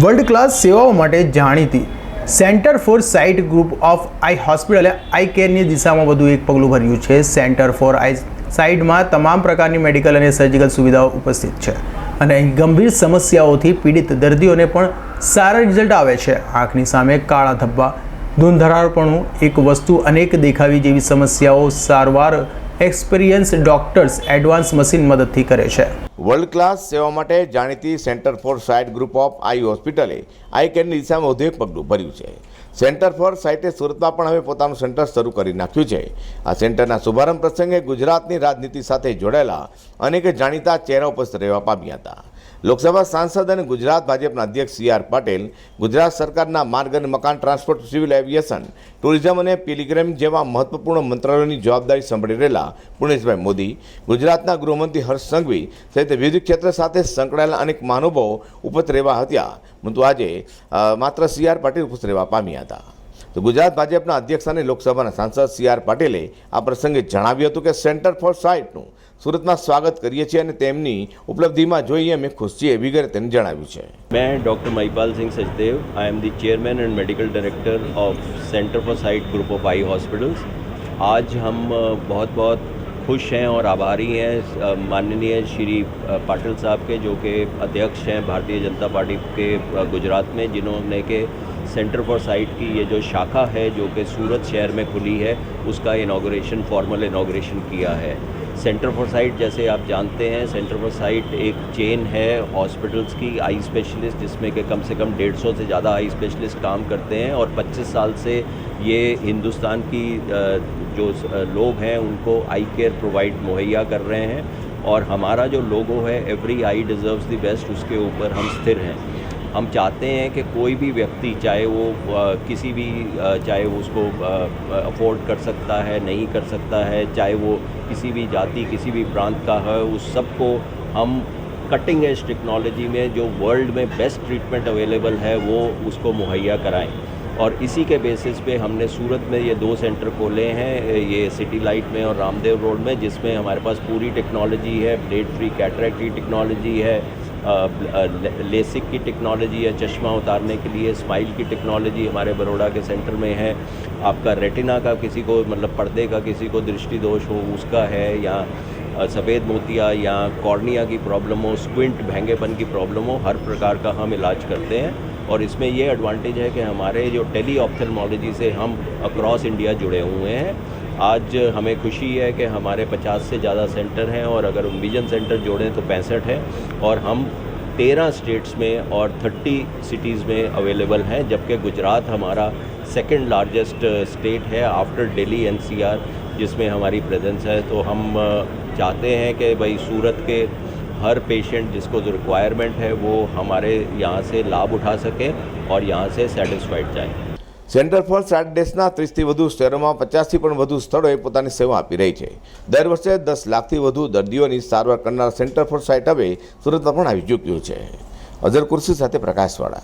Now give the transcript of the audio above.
World class સેવાઓ માટે જાણીતી centre for sight group of eye હોસ્પિટલે આઈ કેરની દિશામાં વધુ એક પગલું ભર્યું છે. સેન્ટર ફોર આઈ સાઇટમાં તમામ પ્રકારની મેડિકલ અને સર્જિકલ સુવિધાઓ ઉપસ્થિત છે અને અહીં ગંભીર સમસ્યાઓથી પીડિત દર્દીઓને પણ સારા રિઝલ્ટ આવે છે. આંખની સામે કાળા ધબ્બા ધૂંધરાળપણું એક વસ્તુ અનેક દેખાવી જેવી સમસ્યાઓ સારવાર એક્સપિરિયન્સ ડોક્ટર્સ એડવાન્સ મશીન મદદથી કરે છે. વર્લ્ડ ક્લાસ સેવા માટે જાણીતી centre for sight group of eye હોસ્પિટલે આઈ કેરની દિશામાં વધુ એક પગલું ભર્યું છે. સેન્ટર ફોર સાઇટે સુરતમાં પણ હવે પોતાનું સેન્ટર શરૂ કરી નાખ્યું છે. આ સેન્ટરના શુભારંભ પ્રસંગે ગુજરાતની રાજનીતિ સાથે જોડાયેલા અનેક જાણીતા ચહેરા ઉપસ્થિત રહેવા પામ્યા હતા. લોકસભા સાંસદ અને ગુજરાત ભાજપના અધ્યક્ષ સી આર પાટીલ, ગુજરાત સરકારના માર્ગ અને મકાન ટ્રાન્સપોર્ટ, સિવિલ એવિએશન, ટુરિઝમ અને પિલિગ્રેમ જેવા મહત્વપૂર્ણ મંત્રાલયોની જવાબદારી સંભાળી રહેલા પુણેશભાઈ મોદી, ગુજરાતના ગૃહમંત્રી હર્ષ સંઘવી સહિત વિવિધ ક્ષેત્ર સાથે સંકળાયેલા અનેક મહાનુભાવો ઉપસ્થિત રહેવા હતા. પરંતુ આજે અ, માત્ર સી આર પાટીલ ઉપસ્થિત રહેવા પામ્યા હતા તો ગુજરાત ભાજપના અધ્યક્ષ અને લોકસભાના સાંસદ સી આર પાટીલે આ પ્રસંગે જણાવ્યું હતું કે સેન્ટર ફોર સાઇટનું સુરતમાં સ્વાગત કરીએ છીએ અને તેમની ઉપલબ્ધિમાં જોઈએ અમે ખુશ છીએ વિગતે તેને જણાવ્યું છે मैं doctor Mahipal Singh Sachdev I am the chairman and medical director of centre for sight group of eye hospitals आज हम अ, बहुत बहुत खुश हैं और आभारी हैं माननीय श्री पाटिल साहब के, जो कि अध्यक्ष हैं भारतीय जनता पार्टी के गुजरात में, जिन्होंने के सेंटर फॉर साइट की ये जो शाखा है, जो कि सूरत शहर में खुली है, उसका इनाग्रेशन, फॉर्मल इनाग्रेशन किया है। सेंटर फॉर साइट जैसे आप जानते हैं सेंटर फॉर साइट एक चेन है हॉस्पिटल्स की आई स्पेशलिस्ट जिसमें कि कम से कम डेढ़ सौ से ज़्यादा आई स्पेशलिस्ट काम करते हैं और 25 साल से ये हिंदुस्तान की जो लोग हैं उनको आई केयर प्रोवाइड मुहैया कर रहे हैं और हमारा जो लोगो है every eye deserves the best उसके ऊपर हम स्थिर हैं। हम चाहते हैं कि कोई भी व्यक्ति चाहे वो अ, किसी भी अ, चाहे वो उसको अफोर्ड कर सकता है नहीं कर सकता है चाहे वो किसी भी जाति, किसी भी प्रांत का है, उस सबको हम कटिंग एज टेक्नोलॉजी में, जो वर्ल्ड में बेस्ट ट्रीटमेंट अवेलेबल है, वो उसको मुहैया कराएँ। और इसी के बेसिस पे हमने सूरत में ये दो सेंटर खोले हैं, ये सिटी लाइट में और रामदेव रोड में, जिसमें हमारे पास पूरी टेक्नोलॉजी है ब्लेड फ्री कैटरेक्ट की टेक्नोलॉजी है लेसिक की टेक्नोलॉजी है चश्मा उतारने के लिए स्माइल की टेक्नोलॉजी हमारे बड़ोड़ा के सेंटर में है। आपका रेटिना का किसी को मतलब पर्दे का किसी को दृष्टि दोष हो, उसका है, या सफ़ेद मोतिया या कॉर्निया की प्रॉब्लम हो स्क्विंट भैंगेपन की प्रॉब्लम हो, हर प्रकार का हम इलाज करते हैं। और इसमें ये एडवांटेज है कि हमारे जो टेली ऑप्थेलमोलॉजी से हम अक्रॉस इंडिया जुड़े हुए हैं। आज हमें खुशी है कि हमारे 50 से ज़्यादा सेंटर हैं और अगर विजन सेंटर जोड़ें तो पैंसठ है और हम तेरह स्टेट्स में और 30 सिटीज़ में अवेलेबल हैं, जबकि गुजरात हमारा सेकंड लार्जेस्ट स्टेट है आफ्टर दिल्ली एनसीआर जिसमें हमारी प्रेजेंस है। तो हम चाहते हैं कि भाई सूरत के हर पेशेंट जिसको जो रिक्वायरमेंट है, वो हमारे यहाँ से लाभ उठा सके और यहाँ से सेटिस्फाइड जाए। સેન્ટર ફોર સાઇટ દેશના ત્રીસથી વધુ શહેરોમાં પચાસથી પણ વધુ સ્થળોએ પોતાની સેવા આપી રહી છે. દર વર્ષે દસ લાખથી વધુ દર્દીઓની સારવાર કરનાર સેન્ટર ફોર સાઇટ હવે સુરતમાં પણ આવી ચૂક્યું છે. અઝર કુર્સી સાથે પ્રકાશવાળા.